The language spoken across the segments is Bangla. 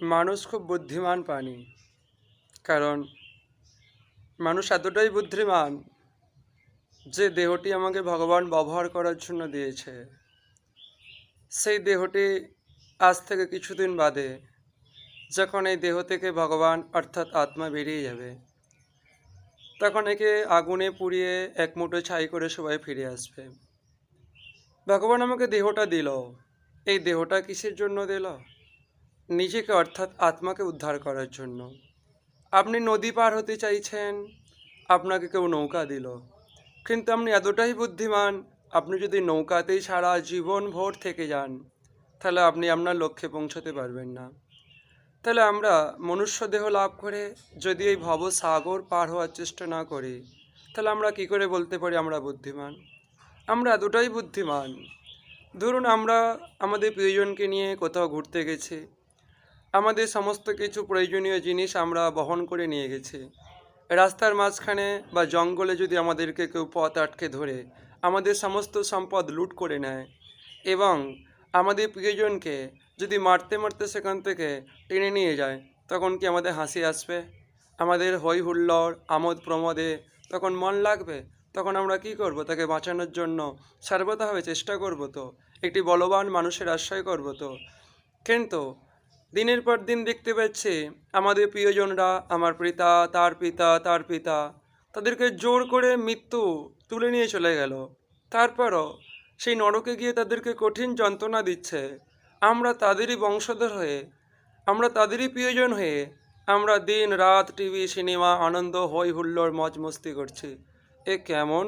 মানুষ খুব বুদ্ধিমান প্রাণী। কারণ মানুষ এতটাই বুদ্ধিমান যে দেহটি আমাকে ভগবান ব্যবহার করার জন্য দিয়েছে। সেই দেহটি আজ থেকে কিছুদিন বাদে যখন এই দেহ থেকে ভগবান অর্থাৎ আত্মা বেরিয়ে যাবে, তখন একে আগুনে পুড়িয়ে এক মুঠো ছাই করে সবাই ফিরে আসবে। ভগবান আমাকে দেহটা দিল। এই দেহটা কিসের জন্য দিল? নিজেকে অর্থাৎ আত্মাকে উদ্ধার করার জন্য। আপনি নদী পার হতে চাইছেন, আপনাকে কেউ নৌকা দিল। কিন্তু আপনি এতটাই বুদ্ধিমান, আপনি যদি নৌকাতেই সারা জীবন ভোর থেকে যান, তাহলে আপনি আপনার লক্ষ্যে পৌঁছতে পারবেন না। তাহলে আমরা মনুষ্য দেহ লাভ করে যদি এই ভব সাগর পার হওয়ার চেষ্টা না করি, তাহলে আমরা কি করে বলতে পারি আমরা বুদ্ধিমান? আমরা এতটাই বুদ্ধিমান। ধরুন আমরা আমাদের প্রিয়জনকে নিয়ে কোথাও ঘুরতে গেছি আমাদের সমস্ত কিছু প্রয়োজনীয় জিনিস আমরা বহন করে নিয়ে গেছি। রাস্তার মাঝখানে বা জঙ্গলে যদি আমাদেরকে কেউ পথ আটকে ধরে, আমাদের সমস্ত সম্পদ লুট করে নেয় এবং আমাদের প্রিয়জনকে যদি মারতে মারতে সেখান থেকে টেনে নিয়ে যায়, তখন কি আমাদের হাসি আসবে? আমাদের হই হুল্লোড়, আমোদ প্রমোদে তখন মন লাগবে? তখন আমরা কি করব? তাকে বাঁচানোর জন্য সর্বদাভাবে চেষ্টা করব তো? একটি বলবান মানুষের আশ্রয় করব তো? কিন্তু দিনের পর দিন দেখতে পাচ্ছি আমাদের প্রিয়জনরা, আমার পিতা, তার পিতা তার পিতা, তাদেরকে জোর করে মৃত্যু তুলে নিয়ে চলে গেল। তারপরও সেই নরকে গিয়ে তাদেরকে কঠিন যন্ত্রণা দিচ্ছে। আমরা তাদেরই বংশধর হয়ে, আমরা তাদেরই প্রিয়জন হয়ে, আমরা দিন রাত টিভি, সিনেমা, আনন্দ হই হুল্লোড়, মজ মস্তি করছি। এ কেমন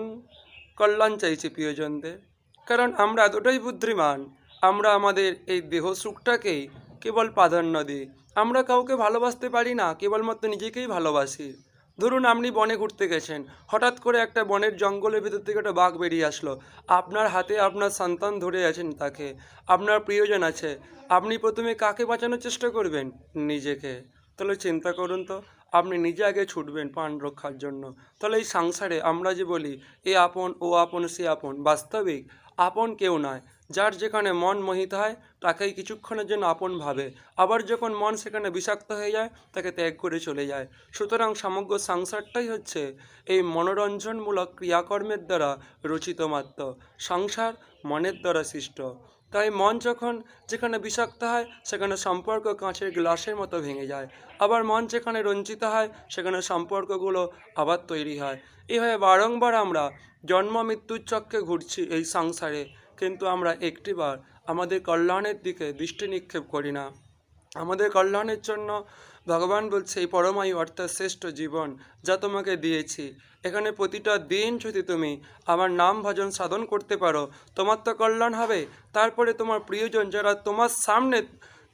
কল্যাণ চাইছি প্রিয়জনদের? কারণ আমরা এতটাই বুদ্ধিমান, আমরা আমাদের এই দেহ সুখটাকেই কেবল প্রাধান্য দিই। আমরা কাউকে ভালোবাসতে পারি না, কেবলমাত্র নিজেকেই ভালোবাসি। ধরুন আপনি বনে ঘুরতে গেছেন, হঠাৎ করে একটা বনের জঙ্গলের ভিতর থেকে একটা বাঘ বেরিয়ে আসলো। আপনার হাতে আপনার সন্তান ধরে আছেন তাকে। আপনার প্রিয়জন আছে। আপনি প্রথমে কাকে বাঁচানোর চেষ্টা করবেন? নিজেকে। তাহলে চিন্তা করুন তো, আপনি নিজে আগে ছুটবেন প্রাণ রক্ষার জন্য। তাহলে এই সংসারে আমরা যে বলি, এ আপন, ও আপন, সে আপন, বাস্তবিক, আপন কেউ নয়। যার যেখানে মন মোহিত হয়, তাকেই কিছুক্ষণের জন্য আপন ভাবে। আবার যখন মন সেখানে বিষাক্ত হয়ে যায়, তাকে ত্যাগ করে চলে যায়। সুতরাং সমগ্র সংসারটাই হচ্ছে এই মনোরঞ্জনমূলক ক্রিয়াকর্মের দ্বারা রচিত মাত্র। সংসার মনের দ্বারা সৃষ্ট। তাই মন যখন যেখানে বিষাক্ত হয়, সেখানে সম্পর্ক কাঁচের গ্লাসের মতো ভেঙে যায়। আবার মন যেখানে রঞ্জিত হয়, সেখানে সম্পর্কগুলো আবার তৈরি হয়। এইভাবে বারংবার আমরা জন্ম মৃত্যুর চক্রে ঘুরছি এই সংসারে। কিন্তু আমরা একটিবার আমাদের কল্যাণের দিকে দৃষ্টি নিক্ষেপ করি না। আমাদের কল্যাণের জন্য ভগবান বলছে, এই পরমায়ু অর্থাৎ শ্রেষ্ঠ জীবন যা তোমাকে দিয়েছি, এখানে প্রতিটা দিন যদি তুমি আমার নাম ভজন সাধন করতে পারো, তোমার তো কল্যাণ হবে। তারপরে তোমার প্রিয়জন যারা তোমার সামনে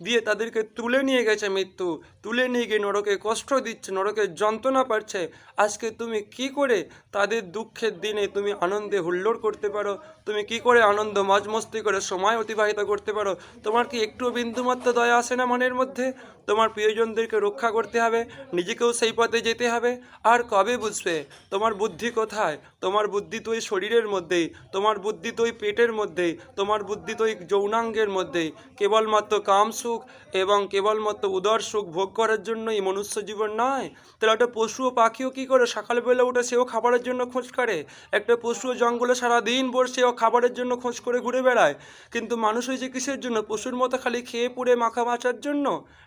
দিয়ে তাদেরকে তুলে নিয়ে গেছে মৃত্যু। তুলে নিয়ে গিয়ে নরকে কষ্ট দিচ্ছে, নরকে যন্ত্রণা পাচ্ছে। আজকে তুমি কি করে তাদের দুঃখের দিনে তুমি আনন্দে হুল্লোড় করতে পারো? তুমি কি করে আনন্দ মজমস্তি করে সময় অতিবাহিত করতে পারো? তোমার কি একটু বিন্দুমাত্র দয়া আসে না মনের মধ্যে? তোমার প্রিয়জনদেরকে রক্ষা করতে হবে, নিজেকেও সেই পথে যেতে হবে। আর কবে বুঝবে? তোমার বুদ্ধি কোথায়? তোমার বুদ্ধি তো শরীরের মধ্যেই, তোমার বুদ্ধি তো পেটের মধ্যেই, তোমার বুদ্ধি তো যৌনাঙ্গের মধ্যেই। কেবলমাত্র কাম সুখ এবং কেবলমাত্র উদর সুখ ভোগ করার জন্যই মনুষ্য জীবন নয়। তাহলে একটা পশু ও পাখিও কী করে সকালবেলা উঠে সেও খাবারের জন্য খোঁজ করে? একটা পশু জঙ্গলে সারাদিন ভোর সেও খাবারের জন্য খোঁজ করে ঘুরে বেড়ায়। কিন্তু মানুষ হয়েছে কিসের জন্য? পশুর মতো খালি খেয়ে পুড়ে মাখা বাঁচার জন্য?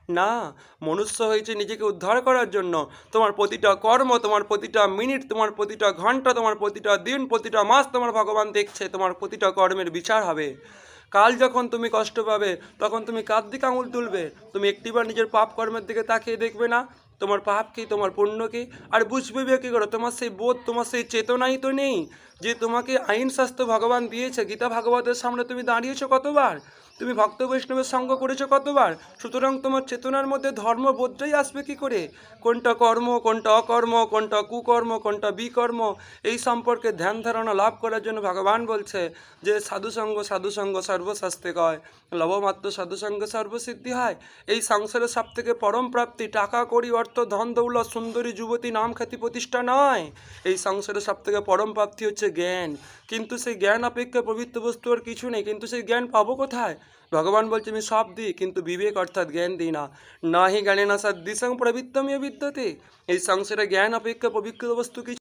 না, মনুষ্য হয়েছে নিজেকে উদ্ধার করার জন্য। তোমার প্রতিটা কর্ম, তোমার প্রতিটা মিনিট, তোমার প্রতিটা ঘণ্টা, তোমার প্রতিটা দিন, প্রতিটা মাস তোমার ভগবান দেখছে, তোমার প্রতিটা কর্মের বিচার হবে। কাল যখন তুমি কষ্ট পাবে, তখন তুমি কার দিকে আঙুল তুলবে। তুমি একটিবার নিজের পাপ কর্মের দিকে তাকিয়ে দেখবে না। তোমার পাপ কি, তোমার পুণ্য কি? আর বুঝবে কী করো? তোমার সেই বোধ, তোমার সেই চেতনাই তো নেই যে তোমাকে আইন শাস্ত্র ভগবান দিয়েছে। গীতা ভাগবতের সামনে তুমি দাঁড়িয়েছো কতবার? তুমি ভক্ত বৈষ্ণবের সঙ্গ করেছ কতবার? সুতরাং তোমার চেতনার মধ্যে ধর্মবোধটাই আসবে কি করে? কোনটা কর্ম, কোনটা অকর্ম, কোনটা কুকর্ম, কোনটা বিকর্ম? এই সম্পর্কে ধ্যান ধারণা লাভ করার জন্য ভগবান বলছে যে, সাধুসঙ্গ সাধুসঙ্গ সর্বশাস্ত্রে কয়। লবমাত্র সাধুসঙ্গ সর্বসিদ্ধি হয়। এই সংসারের সব থেকে পরম প্রাপ্তি টাকা করি অর্থ, ধন, দৌলত, সুন্দরী, যুবতী, নাম খ্যাতি প্রতিষ্ঠা নয়। এই সংসারের সব থেকে পরম প্রাপ্তি হচ্ছে জ্ঞান। কিন্তু সেই জ্ঞান অপেক্ষা পবিত্র বস্তু আর কিছু নেই। কিন্তু সেই জ্ঞান পাবো কোথায়? ভগবান বলছে, আমি সব দিই, কিন্তু বিবেক অর্থাৎ জ্ঞান দিই না। না হি জ্ঞানে না সদৃশং প্রবৃত্তম বিদ্যতে। এই সংসারে জ্ঞান, অপেক্ষা পবিত্র বস্তু কিছু